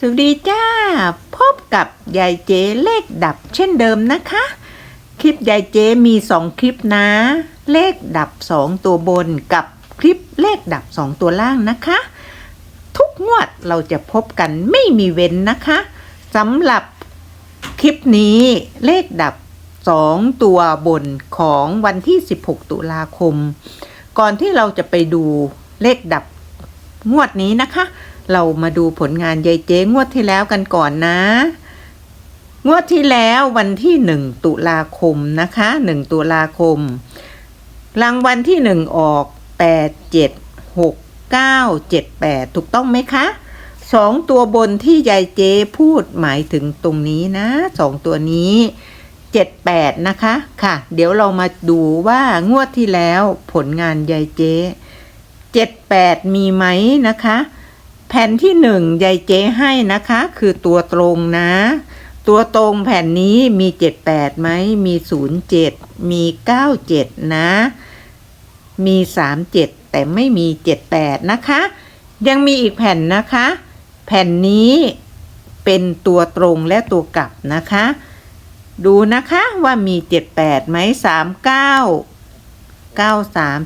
สวัสดีจ้า พบกับยายเจเลขดับเช่นเดิมนะคะ คลิปยายเจมีสองคลิปนะ เลขดับสองตัวบนกับคลิปเลขดับสองตัวล่างนะคะ ทุกงวดเราจะพบกันไม่มีเว้นนะคะสำหรับคลิปนี้เลขดับสองตัวบนของวันที่ 16 ตุลาคม ก่อนที่เราจะไปดูเลขดับงวดนี้นะคะ เรามาดูผลงานยายเจ๊งวดที่แล้วกันก่อนนะ งวดที่แล้ววันที่หนึ่งตุลาคมนะคะหนึ่งตุลาคม รางวัลที่หนึ่งออกแปดเจ็ดหกเก้าเจ็ดแปดถูกต้องไหมคะสองตัวบนที่ยายเจ๊พูดหมายถึงตรงนี้นะสองตัวนี้เจ็ดแปดนะคะค่ะ เดี๋ยวเรามาดูว่างวดที่แล้วผลงานยายเจ๊เจ็ดแปดมีไหมนะคะ แผ่นที่หนึ่งยายเจ๊ให้นะคะ คือตัวตรงนะ ตัวตรงแผ่นนี้มีเจ็ดแปดไหมมีศูนย์เจ็ดมีเก้าเจ็ดนะ มีสามเจ็ดแต่ไม่มีเจ็ดแปดนะคะ ยังมีอีกแผ่นนะคะ แผ่นนี้เป็นตัวตรงและตัวกลับนะคะ ดูนะคะว่ามีเจ็ดแปดไหมสามเก้าเก้าสาม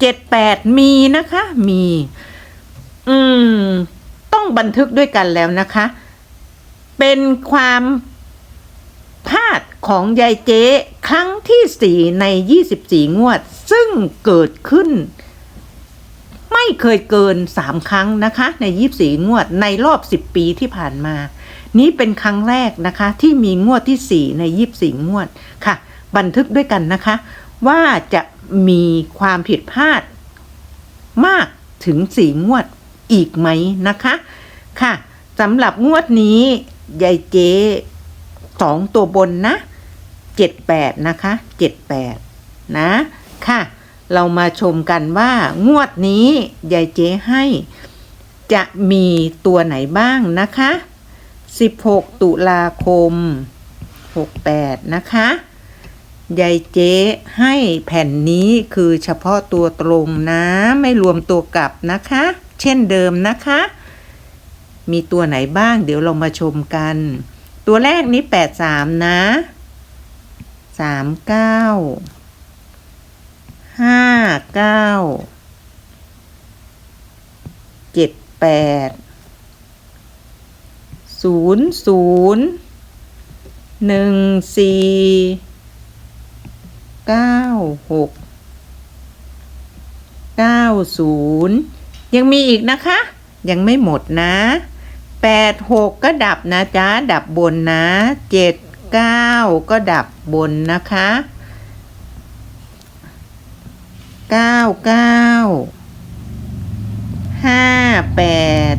เจ็ดแปดมีนะคะ มี อืม ต้องบันทึกด้วยกันแล้วนะคะ เป็นความพลาดของยายเจ๊ครั้งที่สี่ในยี่สิบสี่งวด ซึ่งเกิดขึ้น ไม่เคยเกินสามครั้งนะคะ ในยี่บสี่งวดในรอบสิบปีที่ผ่านมา นี้เป็นครั้งแรกนะคะ ที่มีงวดที่สี่ในยี่บสี่งวดค่ะ บันทึกด้วยกันนะคะ ว่าจะมีความผิดพลาดมากถึงสี่งวด อีกไหมนะคะ ค่ะสำหรับงวดนี้ยายเจ๊สองตัวบนนะเจ็ดแปดนะคะเจ็ดแปดนะ ค่ะ เรามาชมกันว่างวดนี้ยายเจ๊ให้จะมีตัวไหนบ้างนะคะ 16 ตุลาคม 68 นะคะยายเจ๊ให้แผ่นนี้คือเฉพาะตัวตรงนะ ไม่รวมตัวกลับนะคะ เช่นเดิมนะคะ มีตัวไหนบ้าง เดี๋ยวเรามาชมกัน ตัวแรกนี้83นะ39 59 78 00 14เก้าหกเก้าศูนย์ ยังมีอีกนะคะ ยังไม่หมดนะแปดหกก็ดับนะจ๊ะ ดับบนนะเจ็ดเก้าก็ดับบนนะคะเก้าเก้าห้าแปด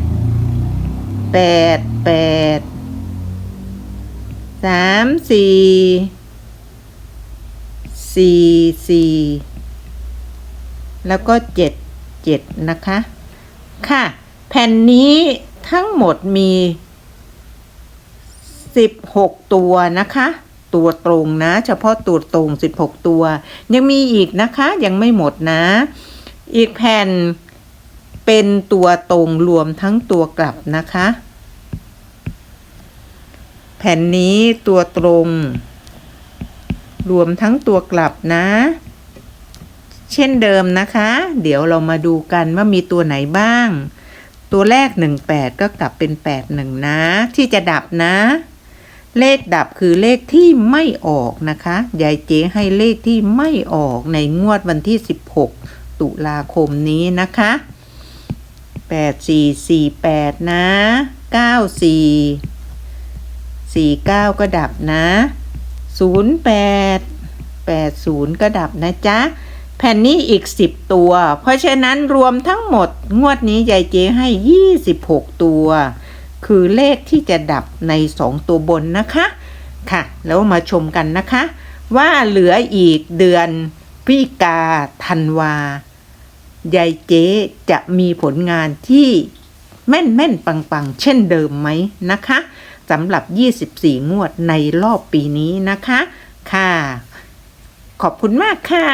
แปดแปดสามสี่สี่สี่แล้วก็เจ็ดเจ็ดนะคะ ค่ะ แผ่นนี้ทั้งหมดมีสิบหกตัวนะคะ ตัวตรงนะ เฉพาะตัวตรงสิบหกตัว ยังมีอีกนะคะยังไม่หมดนะ อีกแผ่นเป็นตัวตรงรวมทั้งตัวกลับนะคะ แผ่นนี้ตัวตรง รวมทั้งตัวกลับนะ เช่นเดิมนะคะ เดี๋ยวเรามาดูกันว่ามีตัวไหนบ้าง ตัวแรก 18 ก็กลับเป็น 81 นะ ที่จะดับนะ เลขดับคือเลขที่ไม่ออกนะคะยายเจ๊ให้เลขที่ไม่ออกในงวดวันที่ 16 ตุลาคมนี้นะคะ 8448 นะ 94 49 ก็ดับนะ 08 80 ก็ดับนะจ๊ะ แผ่นนี้อีก 10 ตัว เพราะฉะนั้นรวมทั้งหมดงวดนี้ยายเจให้ 26 ตัว คือเลขที่จะดับใน 2 ตัวบนนะคะ ค่ะ แล้วมาชมกันนะคะ ว่าเหลืออีกเดือนพิกาธันวายายเจ๊จะมีผลงานที่แม่นแม่นปังปังๆเช่นเดิมไหมนะคะสำหรับ 24 งวดในรอบปีนี้นะคะ ค่ะ ขอบคุณมากค่ะ